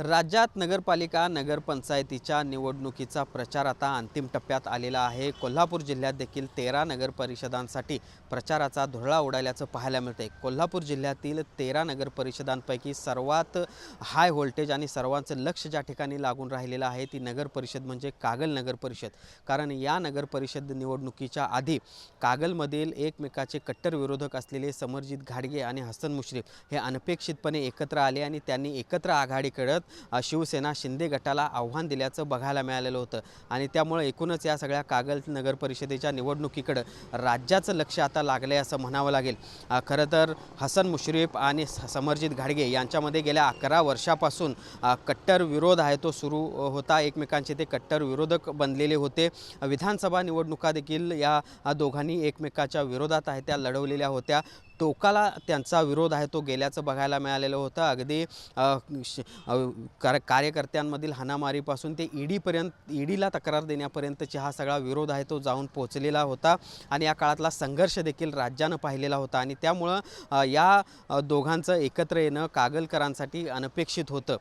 राज्यात नगरपालिका नगरपंचायतीच्या निवडणुकीचा प्रचार आता अंतिम टप्प्यात आलेला आहे. कोल्हापूर जिल्ह्यात देखील तेरा नगर परिषदांसाठी प्रचाराचा धुरळा उडाल्याचं पाहायला मिळते कोल्हापूर जिल्ह्यातील तेरा नगर परिषदांपैकी सर्वात हाय व्होल्टेज आणि सर्वांचं लक्ष ज्या ठिकाणी लागून राहिलेलं आहे ती नगरपरिषद म्हणजे कागल नगर परिषद. कारण या नगरपरिषद निवडणुकीच्या आधी कागलमधील एकमेकाचे कट्टर विरोधक असलेले समरजित घाडगे आणि हसन मुश्रीफ हे अनपेक्षितपणे एकत्र आले आणि त्यांनी एकत्र आघाडी करत शिवसेना शिंदे गटाला आव्हान दिल्याचं बघायला मिळालेलं होतं. आणि त्यामुळे एकूणच या सगळ्या कागल नगर परिषदेच्या निवडणुकीकडं राज्याचं लक्ष आता लागलं आहे असं म्हणावं लागेल. खरं तर हसन मुश्रीफ आणि समरजित घाडगे यांच्यामध्ये गेल्या अकरा वर्षापासून कट्टर विरोध आहे तो सुरू होता. एकमेकांचे ते कट्टर विरोधक बनलेले होते. विधानसभा निवडणुका देखील या दोघांनी एकमेकाच्या विरोधात आहे त्या लढवलेल्या होत्या. टोकाला त्यांचा विरोध आहे तो गेल्याचं बघायला मिळालेलं होतं. अगदी श- कार कार्यकर्त्यांमधील हाणामारीपासून ते ईडीपर्यंत ईडीला तक्रार देण्यापर्यंतची हा सगळा विरोध आहे तो जाऊन पोचलेला होता आणि या काळातला संघर्ष देखील राज्यानं पाहिलेला होता आणि त्यामुळं या दोघांचं एकत्र येणं कागलकरांसाठी अनपेक्षित होतं.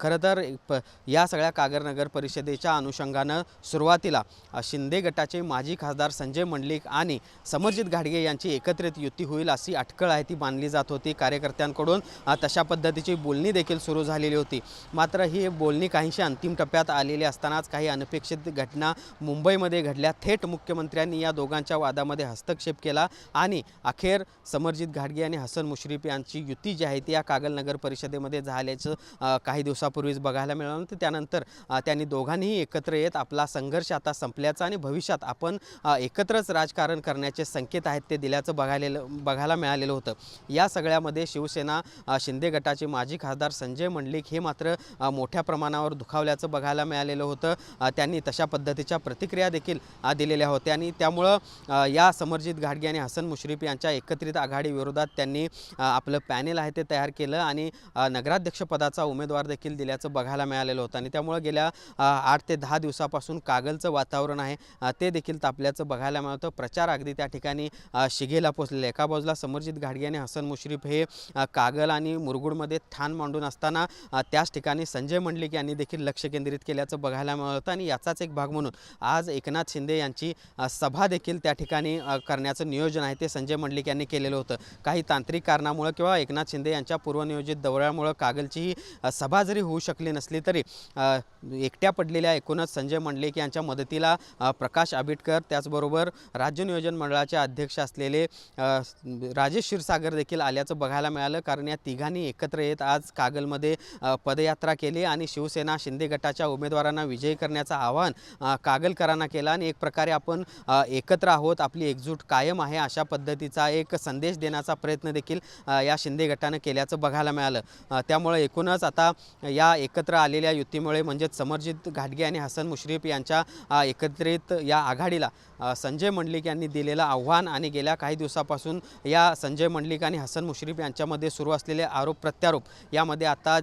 खरं तर प या सगळ्या कागर नगर परिषदेच्या अनुषंगानं सुरुवातीला शिंदे गटाचे माजी खासदार संजय मंडलिक आणि समरजित घाडगे यांची एकत्रित युती होईल अशी अटकळ आहे ती मानली जात होती. कार्यकर्त्यांकडून तशा पद्धतीची बोलणी देखील सुरू झालेली होती. मात्र ही बोलणी काहीशी अंतिम टप्प्यात आलेली असतानाच काही अनपेक्षित घटना मुंबईमध्ये घडल्या. थेट मुख्यमंत्र्यांनी या दोघांच्या वादामध्ये हस्तक्षेप केला आणि अखेर समरजित घाटगे आणि हसन मुश्रीफ यांची युती जी आहे ती या कागल नगर परिषदेमध्ये झाल्याचं काही दिवसापूर्वीच बघायला मिळालं तर त्यानंतर त्यांनी दोघांनीही एकत्र येत आपला संघर्ष आता संपल्याचा आणि भविष्यात आपण एकत्रच राजकारण करण्याचे संकेत आहेत ते दिल्याचं बघायलेलं बघायला मिळालं. मिळालेलं होतं. या सगळ्यामध्ये शिवसेना शिंदे गटाचे माजी खासदार संजय मंडलिक हे मात्र मोठ्या प्रमाणावर दुखावल्याचं बघायला मिळालेलं होतं. त्यांनी तशा पद्धतीच्या प्रतिक्रिया देखील दिलेल्या होत्या आणि त्यामुळं या समरजित घाडगे आणि हसन मुश्रीफ यांच्या एकत्रित आघाडी विरोधात त्यांनी आपलं पॅनेल आहे ते तयार केलं आणि नगराध्यक्षपदाचा उमेदवार देखील दिल्याचं बघायला मिळालेलं होतं. आणि त्यामुळं गेल्या आठ ते दहा दिवसापासून कागलचं वातावरण आहे ते देखील तापल्याचं बघायला मिळतं. प्रचार अगदी त्या ठिकाणी शिगेला पोचलेले एका बाजूला अमरजित घाडगे आणि हसन मुश्रीफ हे कागल आणि मुरगुडमध्ये ठाण मांडून असताना त्याच ठिकाणी संजय मंडलिक यांनी देखील लक्ष केंद्रित केल्याचं बघायला मिळतं. आणि याचाच एक भाग म्हणून आज एकनाथ शिंदे यांची सभा देखील त्या ठिकाणी करण्याचं नियोजन आहे ते संजय मंडलिक यांनी केलेलं होतं. काही तांत्रिक कारणामुळं किंवा एकनाथ शिंदे यांच्या पूर्वनियोजित दौऱ्यामुळं कागलची ही सभा जरी होऊ शकली नसली तरी एकट्या पडलेल्या एकूणच संजय मंडलिक यांच्या मदतीला प्रकाश आबिटकर त्याचबरोबर राज्य नियोजन मंडळाचे अध्यक्ष असलेले राजेश क्षीरसागर देखील आल्याचं बघायला मिळालं कारण या तिघांनी एकत्र येत आज कागलमध्ये पदयात्रा केली आणि शिवसेना शिंदे गटाच्या उमेदवारांना विजयी करण्याचं आवाहन कागलकरांना केलं आणि एक प्रकारे आपण एकत्र आहोत आपली एकजूट कायम आहे अशा पद्धतीचा एक संदेश देण्याचा प्रयत्न देखील या शिंदे गटानं केल्याचं बघायला मिळालं. त्यामुळे एकूणच आता या एकत्र आलेल्या युतीमुळे म्हणजेच समरजित घाटगे आणि हसन मुश्रीफ यांच्या एकत्रित या आघाडीला संजय मंडलिक यांनी दिलेलं आव्हान आणि गेल्या काही दिवसापासून या संजय मंडलिक आणि हसन मुश्रीफ यांच्यामध्ये सुरू असलेले आरोप प्रत्यारोप यामध्ये आता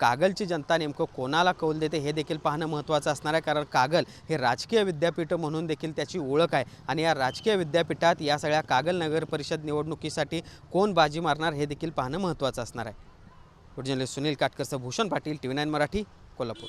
कागलची जनता नेमकं कोणाला कौल देते हे देखील पाहणं महत्त्वाचं असणार आहे. कारण कागल हे राजकीय विद्यापीठ म्हणून देखील त्याची ओळख आहे. आणि या राजकीय विद्यापीठात या सगळ्या कागल नगर परिषद निवडणुकीसाठी कोण बाजी मारणार हे देखील पाहणं महत्त्वाचं असणार आहे. Journalist Sunil काटकरचं Bhushan Patil T V nine Marathi Kolhapur.